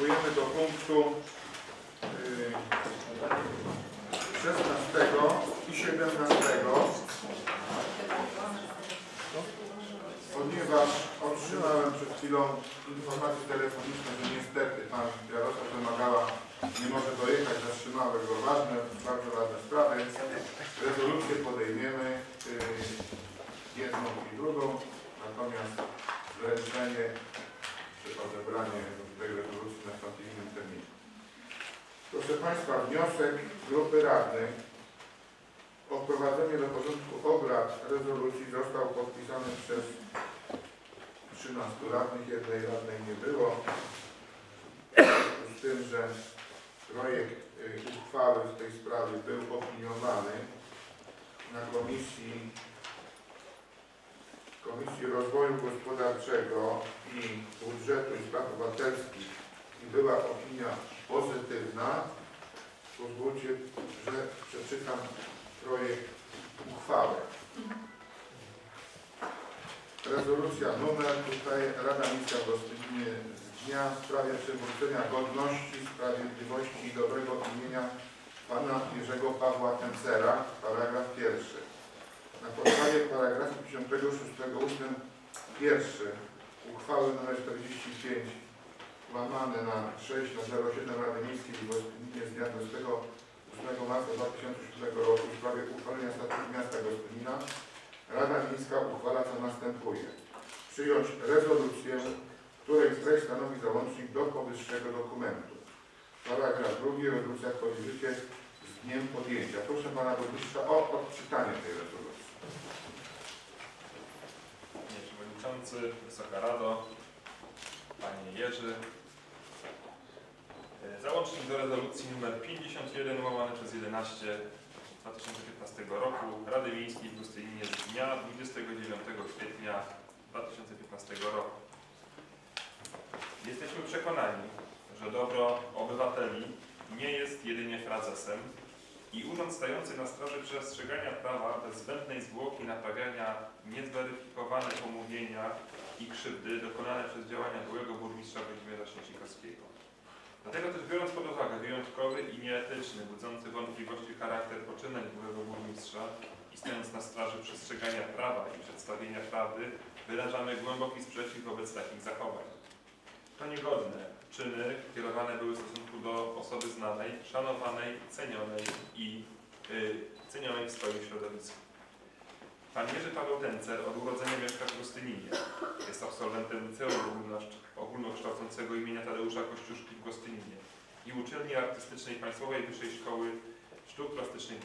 Przystępujemy do punktu y, 16 i 17. Ponieważ otrzymałem przed chwilą informację telefoniczną, że niestety pan Jarosław wymagała, nie może dojechać, zatrzymały go ważne, bardzo ważne sprawy. Rezolucję podejmiemy y, jedną i drugą, natomiast wręczenie czy odebranie tej rezolucji w innym terminie. Proszę Państwa, wniosek grupy radnych o wprowadzenie do porządku obrad rezolucji został podpisany przez 13 radnych, jednej radnej nie było. Z tym, że projekt y, uchwały w tej sprawie był opiniowany na komisji Komisji Rozwoju Gospodarczego i Budżetu i Spraw Obywatelskich i była opinia pozytywna, pozwólcie, że przeczytam projekt uchwały. Rezolucja numer tutaj Rada Miejska w Gostyninie z dnia w sprawie przywrócenia godności, sprawiedliwości i dobrego imienia pana Jerzego Pawła Tencera, paragraf pierwszy. Na podstawie paragrafu 56 ustęp 1 uchwały nr 45 łamane na 6 na 07 Rady Miejskiej w Gostyninie z dnia 28 marca 2007 roku w sprawie uchwalenia statutu miasta Gostynina Rada Miejska uchwala co następuje. Przyjąć rezolucję, której treść stanowi załącznik do powyższego dokumentu. Paragraf drugi. Rezolucja wchodzi w życie z dniem podjęcia. Proszę Pana Burmistrza o odczytanie tej rezolucji. Panie Przewodniczący, Wysoka Rado, Panie Jerzy. Załącznik do rezolucji nr 51 łamane przez 11 2015 roku Rady Miejskiej w Gostyninie z dnia 29 kwietnia 2015 roku. Jesteśmy przekonani, że dobro obywateli nie jest jedynie frazesem i urząd stający na straży przestrzegania prawa bez zbędnej zwłoki naprawiania niezweryfikowane pomówienia i krzywdy dokonane przez działania byłego burmistrza Włodzimierza Śniecikowskiego. Dlatego też biorąc pod uwagę wyjątkowy i nieetyczny, budzący wątpliwości charakter poczynań byłego burmistrza i stając na straży przestrzegania prawa i przedstawienia prawdy, wyrażamy głęboki sprzeciw wobec takich zachowań. To niegodne czyny kierowane były w stosunku do osoby znanej, szanowanej, cenionej i y, cenionej w swoim środowisku. Pan Jerzy Paweł Tencer od urodzenia mieszka w Gostyninie. Jest absolwentem liceum ogólnokształcącego imienia Tadeusza Kościuszki w Gostyninie i uczelni artystycznej Państwowej Wyższej Szkoły Sztuk Plastycznych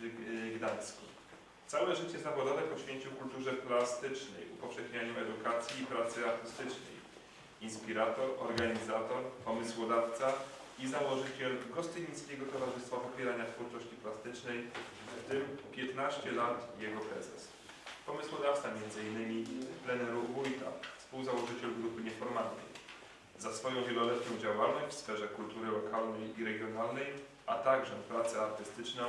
w Gdańsku. Całe życie zawodowe poświęcił kulturze plastycznej, upowszechnianiu edukacji i pracy artystycznej. Inspirator, organizator, pomysłodawca i założyciel Gostynickiego Towarzystwa Popierania Twórczości Plastycznej, w tym 15 lat jego prezes. Pomysłodawca m.in. pleneru Wójta, współzałożyciel grupy nieformalnej. Za swoją wieloletnią działalność w sferze kultury lokalnej i regionalnej, a także pracę artystyczną,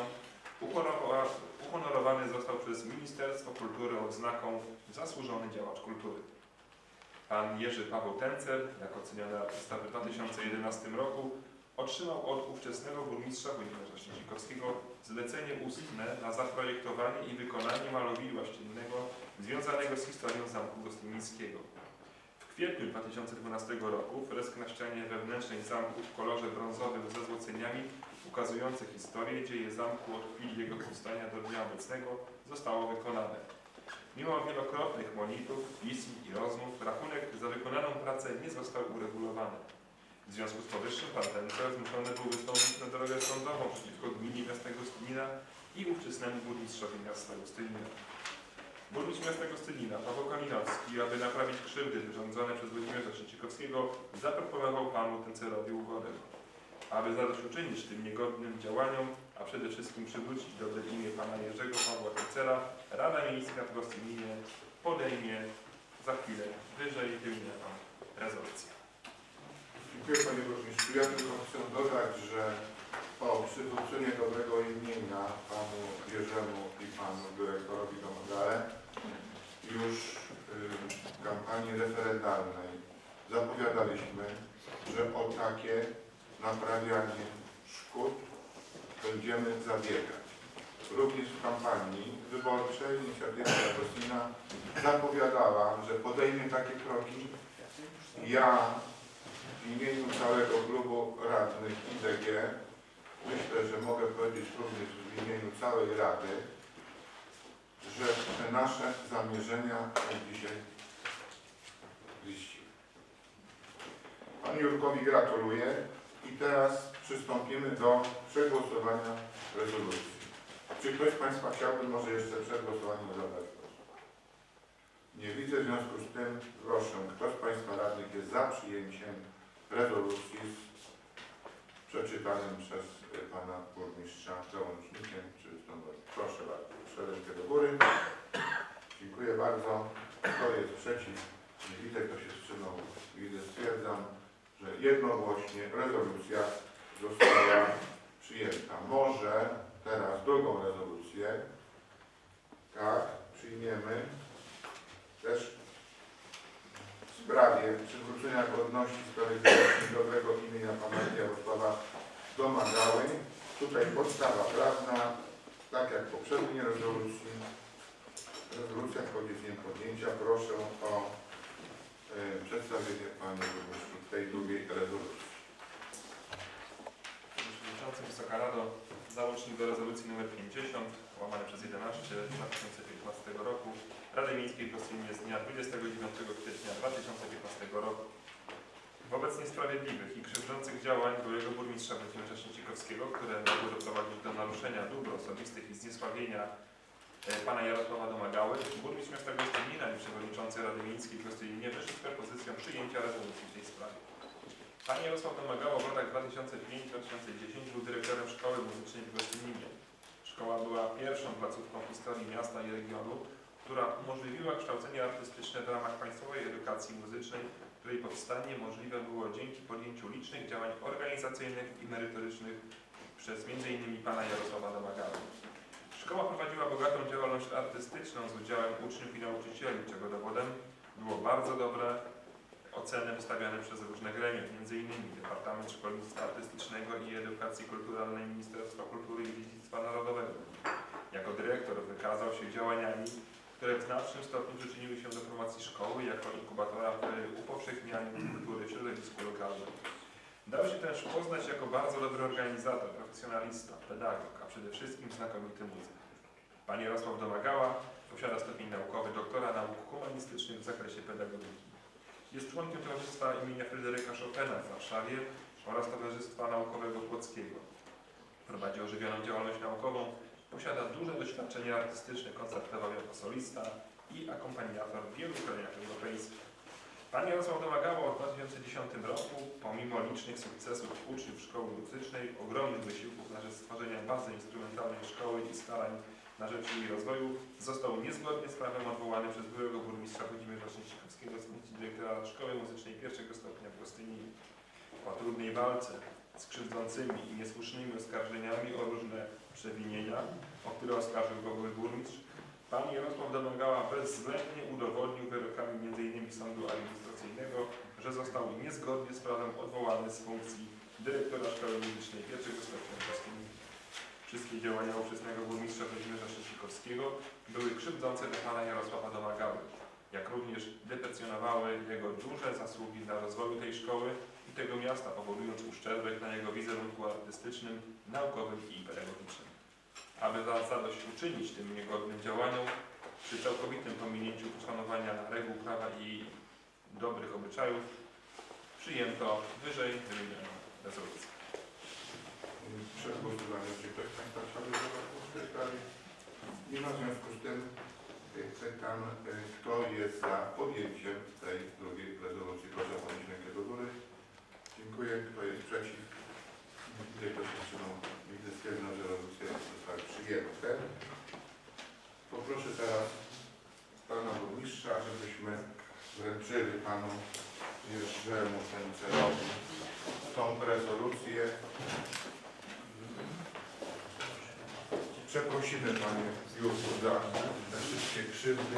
uhonorowa- uhonorowany został przez Ministerstwo Kultury odznaką Zasłużony Działacz Kultury. Pan Jerzy Paweł Tencer, jako ceniony artysta w 2011 roku, otrzymał od ówczesnego burmistrza Włodzimierza Śniecikowskiego zlecenie ustne na zaprojektowanie i wykonanie malowidła ściennego związanego z historią Zamku Gostynińskiego. W kwietniu 2012 roku fresk na ścianie wewnętrznej zamku w kolorze brązowym ze złoceniami ukazujące historię dzieje zamku od chwili jego powstania do dnia obecnego zostało wykonane. Mimo wielokrotnych monitów, pism i rozmów, rachunek za wykonaną pracę nie został uregulowany. W związku z powyższym pan Tencer zmuszony był wystąpić na drogę sądową przeciwko gminie miasta Gostynina i ówczesnemu burmistrzowi miasta Gostynina. Burmistrz miasta Gostynina, Paweł Kalinowski, aby naprawić krzywdy wyrządzone przez Włodzimierza Trzecikowskiego, zaproponował panu Tencerowi ugodę. Aby zadośćuczynić tym niegodnym działaniom, a przede wszystkim przywrócić dobre imię pana Jerzego Pawła Tencera, Rada Miejska w Gostyninie podejmie za chwilę wyżej wymienioną rezolucję. Dziękuję Panie Burmistrzu. Ja tylko chcę dodać, że o przywrócenie dobrego imienia Panu Jerzemu i Panu Dyrektorowi Domagale już y, w kampanii referendalnej zapowiadaliśmy, że o takie naprawianie szkód będziemy zabiegać. Również w kampanii wyborczej inicjatywa Rosina zapowiadała, że podejmie takie kroki. Ja w imieniu całego klubu radnych IDG myślę, że mogę powiedzieć również w imieniu całej Rady, że te nasze zamierzenia są dzisiaj ziściły. Panu Jurkowi gratuluję i teraz przystąpimy do przegłosowania rezolucji. Czy ktoś z Państwa chciałby może jeszcze przed głosowaniem zabrać głos? Nie widzę, w związku z tym proszę, kto z Państwa radnych jest za przyjęciem rezolucji z przeczytanym przez Pana Burmistrza załącznikiem czy? Proszę bardzo, rękę do góry. Dziękuję bardzo. Kto jest przeciw? Nie widzę, kto się wstrzymał. Widzę, stwierdzam, że jednogłośnie rezolucja została przyjęta. Może teraz drugą rezolucję, tak, przyjmiemy też w sprawie przywrócenia godności sprawiedliwości dobrego imienia pana Jarosława Domagały. Tutaj podstawa prawna, tak jak w poprzedniej rezolucji, rezolucja wchodzi w dzień podjęcia. Proszę o e, przedstawienie Burmistrzu tej drugiej rezolucji. Panie Przewodniczący, Wysoka Rado, załącznik do rezolucji nr 50, łamane przez 11 2015 roku Rady Miejskiej w Gostyninie z dnia 29 kwietnia 2015 roku. Wobec niesprawiedliwych i krzywdzących działań byłego burmistrza Włodzimierza Święcikowskiego, które mogły doprowadzić do naruszenia dóbr osobistych i zniesławienia e, pana Jarosława Domagały, burmistrz miasta Gostynina i przewodniczący Rady Miejskiej w Gostyninie wyszli z propozycją przyjęcia rezolucji w tej sprawie. Pan Jarosław Domagała w latach 2005-2010 był dyrektorem szkoły muzycznej w Gostyninie. Szkoła była pierwszą placówką w historii miasta i regionu, która umożliwiła kształcenie artystyczne w ramach państwowej edukacji muzycznej, której powstanie możliwe było dzięki podjęciu licznych działań organizacyjnych i merytorycznych przez m.in. pana Jarosława Domagały. Szkoła prowadziła bogatą działalność artystyczną z udziałem uczniów i nauczycieli, czego dowodem było bardzo dobre oceny wystawiane przez różne gremia, m.in. Departament Szkolnictwa Artystycznego i Edukacji Kulturalnej Ministerstwa Kultury i Dziedzictwa Narodowego. Jako dyrektor wykazał się działaniami, które w znacznym stopniu przyczyniły się do promocji szkoły jako inkubatora w upowszechnianiu kultury w środowisku lokalnym. Dał się też poznać jako bardzo dobry organizator, profesjonalista, pedagog, a przede wszystkim znakomity muzyk. Pan Jarosław Domagała posiada stopień naukowy doktora nauk humanistycznych w zakresie pedagogiki. Jest członkiem Towarzystwa imienia Fryderyka Chopina w Warszawie oraz Towarzystwa Naukowego Płockiego. Prowadzi ożywioną działalność naukową, posiada duże doświadczenie artystyczne, koncertował jako solista i akompaniator w wielu krajach europejskich. Pan Jarosław Domagała w 2010 roku, pomimo licznych sukcesów uczniów szkoły muzycznej, ogromnych wysiłków na rzecz stworzenia bazy instrumentalnej szkoły i starań na rzecz jej rozwoju, został niezgodnie z prawem odwołany przez byłego burmistrza Włodzimierza Szczęśnikowskiego z funkcji dyrektora Szkoły Muzycznej pierwszego stopnia w Gostyninie. Po trudnej walce z krzywdzącymi i niesłusznymi oskarżeniami o różne przewinienia, o które oskarżył go były burmistrz, pan Jarosław Domagała bezwzględnie udowodnił wyrokami m.in. Sądu Administracyjnego, że został niezgodnie z prawem odwołany z funkcji dyrektora Szkoły Muzycznej pierwszego stopnia w Gostyninie. Wszystkie działania ówczesnego burmistrza Włodzimierza Szczęśnikowskiego były krzywdzące dla pana Jarosława Domagały, jak również deprecjonowały jego duże zasługi dla rozwoju tej szkoły i tego miasta, powodując uszczerbek na jego wizerunku artystycznym, naukowym i pedagogicznym. Aby za- zadośćuczynić tym niegodnym działaniom, przy całkowitym pominięciu poszanowania reguł prawa i dobrych obyczajów, przyjęto wyżej wymienioną rezolucję. Przed głosowaniem, czy ktoś Państwa chciałby zabrać głos w tej sprawie? Nie ma w związku z tym pytam, y, kto jest za podjęciem tej drugiej rezolucji. Proszę o podnieść rękę do góry. Dziękuję. Kto jest przeciw? Kto się wstrzymał. Widzę, stwierdzam, że rezolucje zostały przyjęte. Poproszę teraz Pana Burmistrza, żebyśmy wręczyli Panu Jerzemu Sęcerowi tą rezolucję. Przeprosimy Panie Jurku za te wszystkie krzywdy.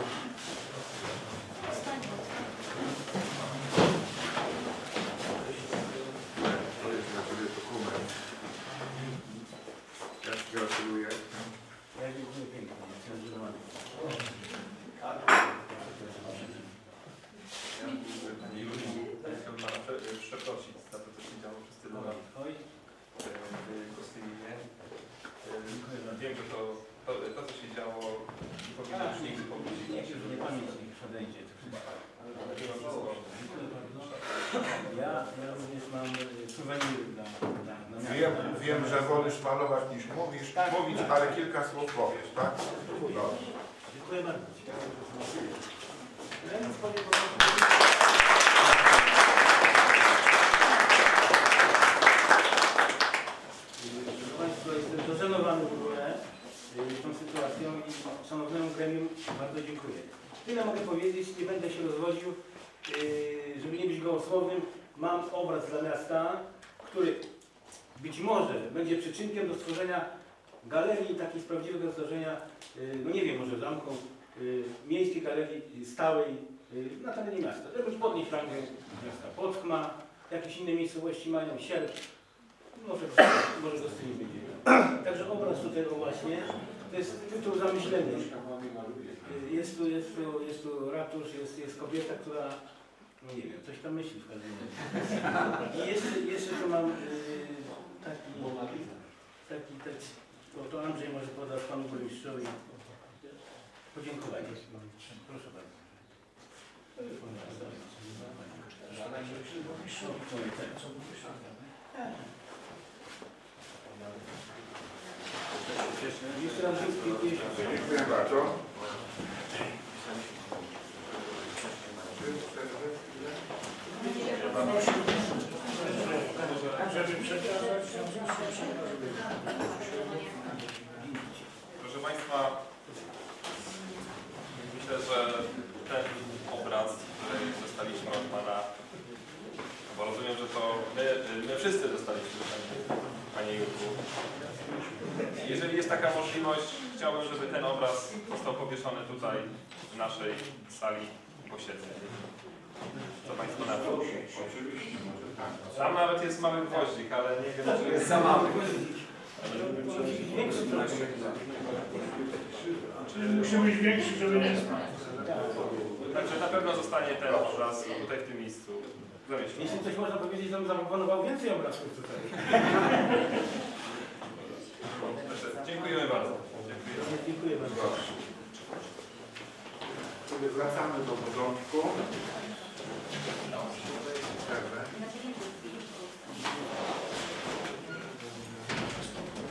Wiem, że wolisz malować niż mówisz, Tak. mówić, ale kilka słów powiesz, tak? Dziękuję bardzo. Ja nic powiem, bo- Proszę Państwa, jestem dożenowany w ogóle y, tą sytuacją i szanownemu gremium bardzo dziękuję. Tyle mogę powiedzieć, nie będę się rozwodził, y, żeby nie być gołosłownym. Mam obraz dla miasta, który być może będzie przyczynkiem do stworzenia galerii takiej z prawdziwego zdarzenia, y, no nie wiem, może w zamku y, miejskiej galerii stałej y, na terenie miasta. Żeby podnieść rangę miasta Podkma, jakieś inne miejscowości mają, Sierp, może, może Gostyni będzie. Także obraz tutaj o właśnie, to jest tytuł zamyślenia. Y, Jest tu, jest tu, jest tu ratusz, jest, jest kobieta, która, no nie wiem, coś tam myśli w każdym razie. I jeszcze, jeszcze tu mam taki, taki, taki to, to Andrzej może podasz panu burmistrzowi podziękowanie. Proszę bardzo. Jeszcze raz dziękuję. Dziękuję bardzo. Czy chwilę? Proszę Państwa, myślę, że ten obraz, który dostaliśmy od Pana, bo rozumiem, że to my, my wszyscy dostaliśmy ten, Panie Jurku. Jeżeli jest taka możliwość, chciałbym, żeby ten obraz został powieszony tutaj w naszej sali posiedzeń. Co Państwo na to? Oczywiście, może tak. Tam nawet jest mały gwoździk, ale nie wiem, czy jest Za mały. Musi być większy, żeby nie spać. Także na pewno zostanie ten obraz tutaj w tym miejscu zawieszony. Jeśli coś można powiedzieć, to bym zaproponował więcej obrazków tutaj. Dziękujemy bardzo. Dziękuję. Dziękuję bardzo. Wracamy do porządku. Não.